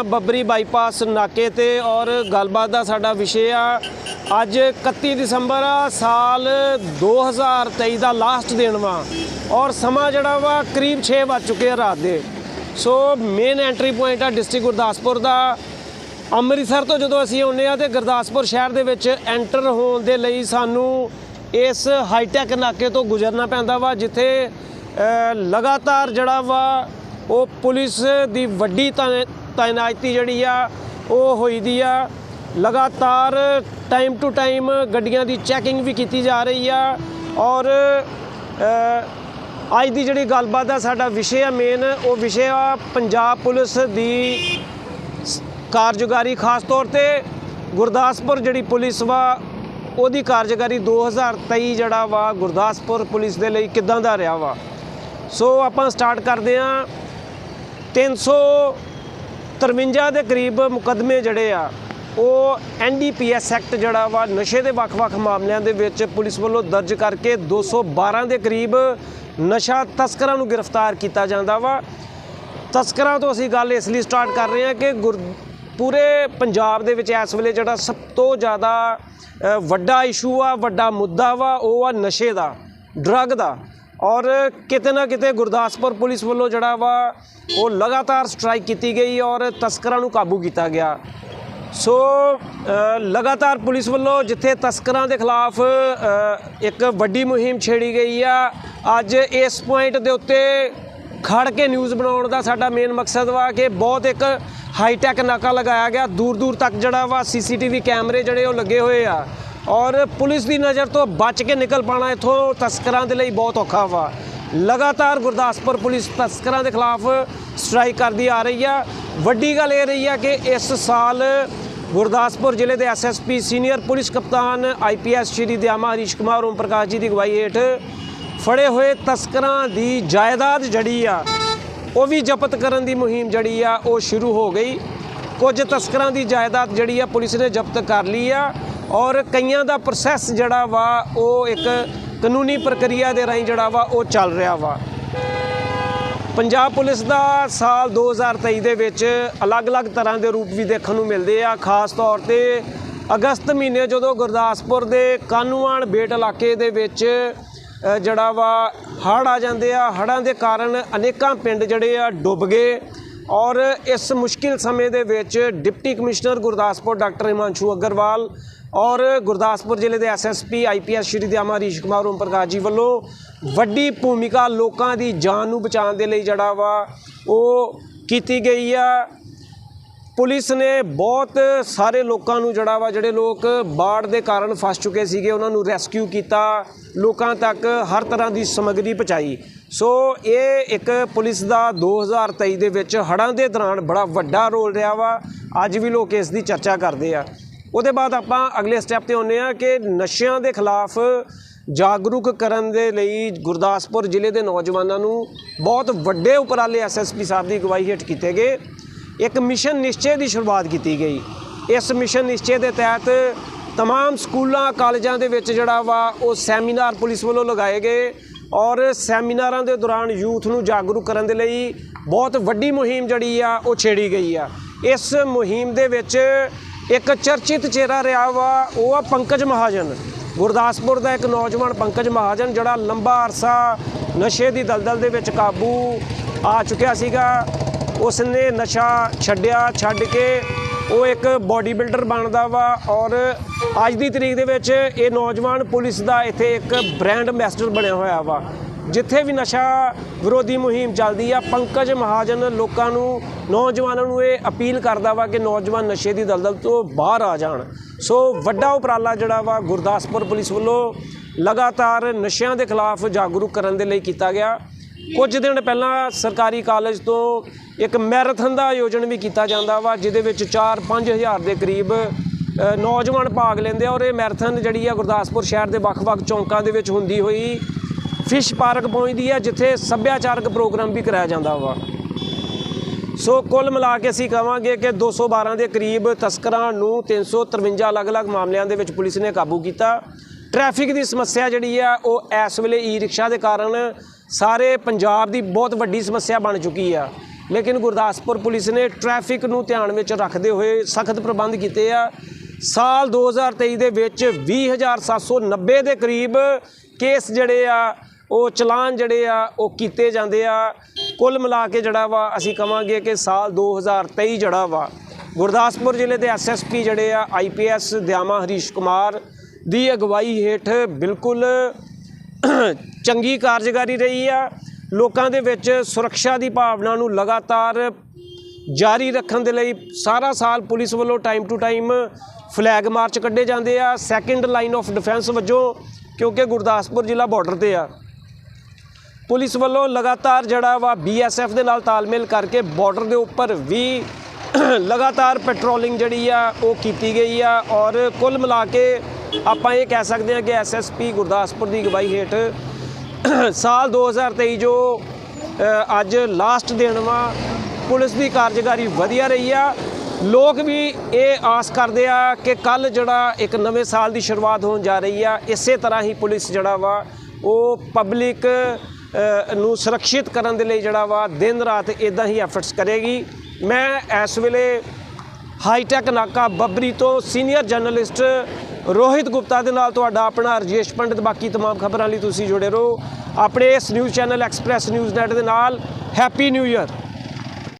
Babbri bypass ਨਾਕੇ ਤੇ ਔਰ ਗੱਲਬਾਤ ਦਾ ਸਾਡਾ ਵਿਸ਼ੇ ਆ। ਅੱਜ 31 ਦਸੰਬਰ ਆ, ਸਾਲ 2023 ਦਾ ਲਾਸਟ ਦਿਨ ਵਾ ਔਰ ਸਮਾਂ ਜਿਹੜਾ ਵਾ ਕਰੀਬ 6 ਵੱਜ ਚੁੱਕੇ ਆ ਰਾਤ ਦੇ। ਸੋ ਮੇਨ ਐਂਟਰੀ ਪੁਆਇੰਟ ਆ ਡਿਸਟ੍ਰਿਕਟ ਗੁਰਦਾਸਪੁਰ ਦਾ। ਅੰਮ੍ਰਿਤਸਰ ਤੋਂ ਜਦੋਂ ਅਸੀਂ ਆਉਂਦੇ ਆ ਤੇ ਗੁਰਦਾਸਪੁਰ ਸ਼ਹਿਰ ਦੇ ਵਿੱਚ ਐਂਟਰ ਹੋਣ ਦੇ ਲਈ ਸਾਨੂੰ ਇਸ ਹਾਈਟੈਕ ਨਾਕੇ ਤੋਂ ਗੁਜ਼ਰਨਾ ਪੈਂਦਾ ਵਾ, ਜਿੱਥੇ ਲਗਾਤਾਰ ਜਿਹੜਾ ਵਾ ਉਹ ਪੁਲਿਸ ਦੀ ਵੱਡੀ ਤਾਇ- ਤਾਇਨਾਤੀ ਜਿਹੜੀ ਆ, ਉਹ ਹੋਈ ਦੀ ਆ। ਲਗਾਤਾਰ ਟਾਈਮ ਟੂ ਟਾਈਮ ਗੱਡੀਆਂ ਦੀ ਚੈਕਿੰਗ ਵੀ ਕੀਤੀ ਜਾ ਰਹੀ ਆ। ਔਰ ਅੱਜ ਦੀ ਜਿਹੜੀ ਗੱਲਬਾਤ ਦਾ ਸਾਡਾ ਵਿਸ਼ੇ ਆ ਮੇਨ ਉਹ ਵਿਸ਼ੇ ਆ ਪੰਜਾਬ ਪੁਲਿਸ ਦੀ ਕਾਰਜਕਾਰੀ, ਖਾਸ ਤੌਰ ਤੇ ਗੁਰਦਾਸਪੁਰ ਜਿਹੜੀ ਪੁਲਿਸ ਵਾ, ਉਹਦੀ ਕਾਰਜਕਾਰੀ 2023 ਜਿਹੜਾ ਵਾ, ਗੁਰਦਾਸਪੁਰ ਪੁਲਿਸ ਦੇ ਲਈ ਕਿਦਾਂ ਦਾ ਰਿਹਾ ਵਾ। ਸੋ ਆਪਾਂ ਸਟਾਰਟ ਕਰਦੇ ਆ 300 53 ਦੇ ਕਰੀਬ ਮੁਕਦਮੇ ਜਿਹੜੇ ਆ, ਉਹ ਐਨਡੀਪੀਐਸ ਐਕਟ ਜਿਹੜਾ ਵਾ, ਨਸ਼ੇ ਦੇ ਵੱਖ-ਵੱਖ ਮਾਮਲਿਆਂ ਦੇ ਵਿੱਚ ਪੁਲਿਸ ਵੱਲੋਂ ਦਰਜ ਕਰਕੇ 212 ਦੇ ਕਰੀਬ ਨਸ਼ਾ ਤਸਕਰਾਂ ਨੂੰ ਗ੍ਰਿਫਤਾਰ ਕੀਤਾ ਜਾਂਦਾ ਵਾ। ਤਸਕਰਾਂ ਤੋਂ ਅਸੀਂ ਗੱਲ ਇਸ ਲਈ ਸਟਾਰਟ ਕਰ ਰਹੇ ਹਾਂ ਕਿ ਪੂਰੇ ਪੰਜਾਬ ਦੇ ਵਿੱਚ ਇਸ ਵੇਲੇ ਜਿਹੜਾ ਸਭ ਤੋਂ ਜ਼ਿਆਦਾ ਵੱਡਾ ਇਸ਼ੂ ਆ, ਵੱਡਾ ਮੁੱਦਾ ਵਾ, ਉਹ ਆ ਨਸ਼ੇ ਦਾ, ਡਰੱਗ ਦਾ। ਔਰ ਕਿਤੇ ਨਾ ਕਿਤੇ ਗੁਰਦਾਸਪੁਰ ਪੁਲਿਸ ਵੱਲੋਂ ਜਿਹੜਾ ਵਾ, ਉਹ ਲਗਾਤਾਰ ਸਟ੍ਰਾਈਕ ਕੀਤੀ ਗਈ ਔਰ ਤਸਕਰਾਂ ਨੂੰ ਕਾਬੂ ਕੀਤਾ ਗਿਆ। ਸੋ ਲਗਾਤਾਰ ਪੁਲਿਸ ਵੱਲੋਂ ਜਿੱਥੇ ਤਸਕਰਾਂ ਦੇ ਖਿਲਾਫ ਇੱਕ ਵੱਡੀ ਮੁਹਿੰਮ ਛੇੜੀ ਗਈ ਆ, ਅੱਜ ਇਸ ਪੁਆਇੰਟ ਦੇ ਉੱਤੇ ਖੜ ਕੇ ਨਿਊਜ਼ ਬਣਾਉਣ ਦਾ ਸਾਡਾ ਮੇਨ ਮਕਸਦ ਵਾ ਕਿ ਬਹੁਤ ਇੱਕ ਹਾਈਟੈਕ ਨਾਕਾ ਲਗਾਇਆ ਗਿਆ। ਦੂਰ ਦੂਰ ਤੱਕ ਜਿਹੜਾ ਵਾ ਸੀਸੀਟੀਵੀ ਕੈਮਰੇ ਜਿਹੜੇ ਉਹ ਲੱਗੇ ਹੋਏ ਆ। ਔਰ ਪੁਲਿਸ ਦੀ ਨਜ਼ਰ ਤੋਂ ਬਚ ਕੇ ਨਿਕਲ ਪਾਣਾ ਇੱਥੋਂ ਤਸਕਰਾਂ ਦੇ ਲਈ ਬਹੁਤ ਔਖਾ ਵਾ। ਲਗਾਤਾਰ ਗੁਰਦਾਸਪੁਰ ਪੁਲਿਸ ਤਸਕਰਾਂ ਦੇ ਖਿਲਾਫ ਸਟ੍ਰਾਈਕ ਕਰਦੀ ਆ ਰਹੀ ਆ। ਵੱਡੀ ਗੱਲ ਇਹ ਰਹੀ ਆ ਕਿ ਇਸ ਸਾਲ ਗੁਰਦਾਸਪੁਰ ਜ਼ਿਲ੍ਹੇ ਦੇ ਐਸਐਸਪੀ ਸੀਨੀਅਰ ਪੁਲਿਸ ਕਪਤਾਨ ਆਈਪੀਐਸ ਸ਼੍ਰੀ ਦਿਆਮਾ ਹਰੀਸ਼ ਕੁਮਾਰ, ਓਮ ਪ੍ਰਕਾਸ਼ ਜੀ ਦੀ ਅਗਵਾਈ ਹੇਠ ਫੜੇ ਹੋਏ ਤਸਕਰਾਂ ਦੀ ਜਾਇਦਾਦ ਜੜੀ ਆ, ਉਹ ਵੀ ਜ਼ਬਤ ਕਰਨ ਦੀ ਮੁਹਿੰਮ ਜਿਹੜੀ ਆ, ਉਹ ਸ਼ੁਰੂ ਹੋ ਗਈ। ਕੁਝ ਤਸਕਰਾਂ ਦੀ ਜਾਇਦਾਦ ਜਿਹੜੀ ਆ, ਪੁਲਿਸ ਨੇ ਜ਼ਬਤ ਕਰ ਲਈ ਆ। ਔਰ ਕਈਆਂ ਦਾ ਪ੍ਰੋਸੈਸ ਜਿਹੜਾ ਵਾ, ਉਹ ਇੱਕ ਕਾਨੂੰਨੀ ਪ੍ਰਕਿਰਿਆ ਦੇ ਰਾਹੀਂ ਜਿਹੜਾ ਵਾ, ਉਹ ਚੱਲ ਰਿਹਾ ਵਾ। ਪੰਜਾਬ ਪੁਲਿਸ ਦਾ ਸਾਲ 2023 ਦੇ ਵਿੱਚ ਅਲੱਗ-ਅਲੱਗ ਤਰ੍ਹਾਂ ਦੇ ਰੂਪ ਵੀ ਦੇਖਣ ਨੂੰ ਮਿਲਦੇ ਆ। ਖਾਸ ਤੌਰ ਤੇ ਅਗਸਤ ਮਹੀਨੇ ਜਦੋਂ ਗੁਰਦਾਸਪੁਰ ਦੇ ਕਾਨੂੰਵਾਨ ਬੇਟ ਇਲਾਕੇ ਦੇ ਵਿੱਚ ਜਿਹੜਾ ਵਾ, ਹੜ੍ਹ ਆ ਜਾਂਦੇ ਆ। ਹੜ੍ਹਾਂ ਦੇ ਕਾਰਨ ਅਨੇਕਾਂ ਪਿੰਡ ਜਿਹੜੇ ਆ, ਡੁੱਬ ਗਏ। ਔਰ ਇਸ ਮੁਸ਼ਕਿਲ ਸਮੇਂ ਦੇ ਵਿੱਚ deputy commissioner Gurdaspur doctor Himanshu Aggarwal ਔਰ ਗੁਰਦਾਸਪੁਰ ਜ਼ਿਲ੍ਹੇ ਦੇ ਐਸਐਸਪੀ ਆਈਪੀਐਸ ਸ਼੍ਰੀ ਦਿਆਮਾ ਹਰੀਸ਼ ਕੁਮਾਰ ਓਮ ਪ੍ਰਕਾਸ਼ ਜੀ ਵੱਲੋਂ ਵੱਡੀ ਭੂਮਿਕਾ ਲੋਕਾਂ ਦੀ ਜਾਨ ਨੂੰ ਬਚਾਉਣ ਦੇ ਲਈ ਜਿਹੜਾ ਵਾ ਉਹ ਕੀਤੀ ਗਈ ਆ। ਪੁਲਿਸ ਨੇ ਬਹੁਤ ਸਾਰੇ ਲੋਕਾਂ ਨੂੰ ਜਿਹੜਾ ਵਾ ਜਿਹੜੇ ਲੋਕ ਬਾੜ ਦੇ ਕਾਰਨ ਫਸ ਚੁੱਕੇ ਸੀਗੇ, ਉਹਨਾਂ ਨੂੰ ਰੈਸਕਿਊ ਕੀਤਾ, ਲੋਕਾਂ ਤੱਕ ਹਰ ਤਰ੍ਹਾਂ ਦੀ ਸਮੱਗਰੀ ਪਹੁੰਚਾਈ। ਸੋ ਇਹ ਇੱਕ ਪੁਲਿਸ ਦਾ 2023 ਦੇ ਵਿੱਚ ਹੜ੍ਹਾਂ ਦੇ ਦੌਰਾਨ ਬੜਾ ਵੱਡਾ ਰੋਲ ਰਿਹਾ ਵਾ। ਅੱਜ ਵੀ ਲੋਕ ਇਸ ਦੀ ਚਰਚਾ ਕਰਦੇ ਆ। ਉਹਦੇ ਬਾਅਦ ਆਪਾਂ ਅਗਲੇ ਸਟੈਪ ਤੇ ਆਉਂਦੇ ਆ ਕਿ ਨਸ਼ਿਆਂ ਦੇ ਖਿਲਾਫ ਜਾਗਰੂਕ ਕਰਨ ਦੇ ਲਈ ਗੁਰਦਾਸਪੁਰ ਜ਼ਿਲ੍ਹੇ ਦੇ ਨੌਜਵਾਨਾਂ ਨੂੰ ਬਹੁਤ ਵੱਡੇ ਉਪਰਾਲੇ ਐਸਐਸਪੀ ਸਾਹਿਬ ਦੀ ਅਗਵਾਈ ਹੇਠ ਕੀਤੇ ਗਏ ਇੱਕ ਮਿਸ਼ਨ ਨਿਸ਼ਚੇ ਦੀ ਸ਼ੁਰੂਆਤ ਕੀਤੀ ਗਈ ਇਸ ਮਿਸ਼ਨ ਨਿਸ਼ਚੇ ਦੇ ਤਹਿਤ तमाम ਸਕੂਲਾਂ ਕਾਲਜਾਂ ਦੇ ਵਿੱਚ ਜਿਹੜਾ ਵਾ ਉਹ ਸੈਮੀਨਾਰ ਪੁਲਿਸ ਵੱਲੋਂ ਲਗਾਏ ਗਏ ਔਰ ਸੈਮੀਨਾਰਾਂ ਦੇ ਦੌਰਾਨ ਯੂਥ ਨੂੰ ਜਾਗਰੂਕ ਕਰਨ ਦੇ ਲਈ ਬਹੁਤ ਵੱਡੀ ਮੁਹਿੰਮ ਜਿਹੜੀ ਆ ਉਹ ਛੇੜੀ ਗਈ ਆ ਇਸ ਮੁਹਿੰਮ ਦੇ ਵਿੱਚ ਇੱਕ ਚਰਚਿਤ ਚਿਹਰਾ ਰਿਹਾ ਵਾ, ਉਹ ਆ ਪੰਕਜ ਮਹਾਜਨ। ਗੁਰਦਾਸਪੁਰ ਦਾ ਇੱਕ ਨੌਜਵਾਨ ਪੰਕਜ ਮਹਾਜਨ, ਜਿਹੜਾ ਲੰਬਾ ਅਰਸਾ ਨਸ਼ੇ ਦੀ ਦਲਦਲ ਦੇ ਵਿੱਚ ਕਾਬੂ ਆ ਚੁੱਕਿਆ ਸੀਗਾ। ਉਸ ਨੇ ਨਸ਼ਾ ਛੱਡਿਆ, ਛੱਡ ਕੇ ਉਹ ਇੱਕ ਬਾਡੀ ਬਿਲਡਰ ਬਣਦਾ ਵਾ ਔਰ ਅੱਜ ਦੀ ਤਰੀਕ ਦੇ ਵਿੱਚ ਇਹ ਨੌਜਵਾਨ ਪੁਲਿਸ ਦਾ ਇੱਥੇ ਇੱਕ ਬ੍ਰਾਂਡ ਐਂਬੈਸਡਰ ਬਣਿਆ ਹੋਇਆ ਵਾ। ਜਿੱਥੇ ਵੀ ਨਸ਼ਾ ਵਿਰੋਧੀ ਮੁਹਿੰਮ ਚੱਲਦੀ ਆ, ਪੰਕਜ ਮਹਾਜਨ ਲੋਕਾਂ ਨੂੰ, ਨੌਜਵਾਨਾਂ ਨੂੰ ਇਹ ਅਪੀਲ ਕਰਦਾ ਵਾ ਕਿ ਨੌਜਵਾਨ ਨਸ਼ੇ ਦੀ ਦਲਦਲ ਤੋਂ ਬਾਹਰ ਆ ਜਾਣ। ਸੋ ਵੱਡਾ ਉਪਰਾਲਾ ਜਿਹੜਾ ਵਾ, ਗੁਰਦਾਸਪੁਰ ਪੁਲਿਸ ਵੱਲੋਂ ਲਗਾਤਾਰ ਨਸ਼ਿਆਂ ਦੇ ਖਿਲਾਫ ਜਾਗਰੂਕ ਕਰਨ ਦੇ ਲਈ ਕੀਤਾ ਗਿਆ। ਕੁਝ ਦਿਨ ਪਹਿਲਾਂ ਸਰਕਾਰੀ ਕਾਲਜ ਤੋਂ ਇੱਕ ਮੈਰਾਥਨ ਦਾ ਆਯੋਜਨ ਵੀ ਕੀਤਾ ਜਾਂਦਾ ਵਾ, ਜਿਹਦੇ ਵਿੱਚ 4-5 ਹਜ਼ਾਰ ਦੇ ਕਰੀਬ ਨੌਜਵਾਨ ਭਾਗ ਲੈਂਦੇ ਆ ਔਰ ਇਹ ਮੈਰਾਥਨ ਜਿਹੜੀ ਆ ਗੁਰਦਾਸਪੁਰ ਸ਼ਹਿਰ ਦੇ ਵੱਖ-ਵੱਖ ਚੌਂਕਾਂ ਦੇ ਵਿੱਚ ਹੁੰਦੀ ਹੋਈ ਫਿਸ਼ ਪਾਰਕ ਪਹੁੰਚਦੀ ਹੈ, ਜਿੱਥੇ ਸੱਭਿਆਚਾਰਕ ਪ੍ਰੋਗਰਾਮ ਵੀ ਕਰਾਇਆ ਜਾਂਦਾ ਵਾ। ਸੋ ਕੁੱਲ ਮਿਲਾ ਕੇ ਅਸੀਂ ਕਹਾਂਗੇ ਕਿ 212 ਦੇ ਕਰੀਬ ਤਸਕਰਾਂ ਨੂੰ 353 ਅਲੱਗ-ਅਲੱਗ ਮਾਮਲਿਆਂ ਦੇ ਵਿੱਚ ਪੁਲਿਸ ਨੇ ਕਾਬੂ ਕੀਤਾ। ਟ੍ਰੈਫਿਕ ਦੀ ਸਮੱਸਿਆ ਜਿਹੜੀ ਆ ਉਹ ਇਸ ਵੇਲੇ ਈ ਰਿਕਸ਼ਾ ਦੇ ਕਾਰਨ ਸਾਰੇ ਪੰਜਾਬ ਦੀ ਬਹੁਤ ਵੱਡੀ ਸਮੱਸਿਆ ਬਣ ਚੁੱਕੀ ਆ। ਲੇਕਿਨ ਗੁਰਦਾਸਪੁਰ ਪੁਲਿਸ ਨੇ ਟ੍ਰੈਫਿਕ ਨੂੰ ਧਿਆਨ ਵਿੱਚ ਰੱਖਦੇ ਹੋਏ ਸਖਤ ਪ੍ਰਬੰਧ ਕੀਤੇ ਆ। ਸਾਲ 2023 ਦੇ ਵਿੱਚ 20790 ਦੇ ਕਰੀਬ ਕੇਸ ਜਿਹੜੇ ਆ ਉਹ ਚਲਾਨ ਜਿਹੜੇ ਆ, ਉਹ ਕੀਤੇ ਜਾਂਦੇ ਆ। ਕੁੱਲ ਮਿਲਾ ਕੇ ਜਿਹੜਾ ਵਾ, ਅਸੀਂ ਕਵਾਂਗੇ ਕਿ ਸਾਲ 2023 ਜਿਹੜਾ ਵਾ, ਗੁਰਦਾਸਪੁਰ ਜ਼ਿਲ੍ਹੇ ਦੇ ਐਸਐਸਪੀ ਜਿਹੜੇ ਆ ਆਈਪੀਐਸ ਦਿਆਮਾ ਹਰੀਸ਼ ਕੁਮਾਰ ਦੀ ਅਗਵਾਈ ਹੇਠ ਬਿਲਕੁਲ ਚੰਗੀ ਕਾਰਜਕਾਰੀ ਰਹੀ ਆ। ਲੋਕਾਂ ਦੇ ਵਿੱਚ ਸੁਰੱਖਿਆ ਦੀ ਭਾਵਨਾ ਨੂੰ ਲਗਾਤਾਰ ਜਾਰੀ ਰੱਖਣ ਦੇ ਲਈ ਸਾਰਾ ਸਾਲ ਪੁਲਿਸ ਵੱਲੋਂ time to time flag march ਕੱਢੇ ਜਾਂਦੇ ਆ। ਸੈਕੰਡ ਲਾਈਨ ਆਫ ਡਿਫੈਂਸ ਵਜੋਂ, ਕਿਉਂਕਿ ਗੁਰਦਾਸਪੁਰ ਜ਼ਿਲ੍ਹਾ ਬਾਰਡਰ ਤੇ ਆ। ਪੁਲਿਸ ਵੱਲੋਂ ਲਗਾਤਾਰ ਜਿਹੜਾ ਵਾ ਬੀਐਸਐਫ ਦੇ ਨਾਲ ਤਾਲਮੇਲ ਕਰਕੇ ਬਾਰਡਰ ਦੇ ਉੱਪਰ ਵੀ ਲਗਾਤਾਰ ਪੈਟਰੋਲਿੰਗ ਜਿਹੜੀ ਆ ਉਹ ਕੀਤੀ ਗਈ ਆ ਔਰ ਕੁੱਲ ਮਿਲਾ ਕੇ ਆਪਾਂ ਇਹ ਕਹਿ ਸਕਦੇ ਹਾਂ ਕਿ ਐਸਐਸਪੀ ਗੁਰਦਾਸਪੁਰ ਦੀ ਅਗਵਾਈ ਹੇਠ ਸਾਲ 2023 ਜੋ ਅੱਜ ਲਾਸਟ ਦਿਨ ਵਾ, ਪੁਲਿਸ ਦੀ ਕਾਰਜਕਾਰੀ ਵਧੀਆ ਰਹੀ ਆ। ਲੋਕ ਵੀ ਇਹ ਆਸ ਕਰਦੇ ਆ ਕਿ ਕੱਲ ਜਿਹੜਾ ਇੱਕ ਨਵੇਂ ਸਾਲ ਦੀ ਸ਼ੁਰੂਆਤ ਹੋਣ ਜਾ ਰਹੀ ਆ, ਇਸੇ ਤਰ੍ਹਾਂ ਹੀ ਪੁਲਿਸ ਜਿਹੜਾ ਵਾ, ਉਹ ਪਬਲਿਕ ਨੂੰ ਸੁਰੱਖਿਅਤ ਕਰਨ ਦੇ ਲਈ ਜਿਹੜਾ ਵਾ ਦਿਨ ਰਾਤ ਇਦਾਂ ਹੀ ਐਫਰਟਸ ਕਰੇਗੀ ਮੈਂ ਇਸ ਵੇਲੇ ਹਾਈਟੈਕ ਨਾਕਾ ਬੱਬਰੀ ਤੋਂ ਸੀਨੀਅਰ ਜਰਨਲਿਸਟ ਰੋਹਿਤ ਗੁਪਤਾ ਦੇ ਨਾਲ ਤੁਹਾਡਾ ਆਪਣਾ ਰਜੇਸ਼ ਪੰਡਿਤ ਬਾਕੀ तमाम ਖਬਰਾਂ ਲਈ ਤੁਸੀਂ ਜੁੜੇ ਰਹੋ ਆਪਣੇ ਇਸ news channel express news net ਦੇ ਨਾਲ ਹੈਪੀ ਨਿਊ ਇਅਰ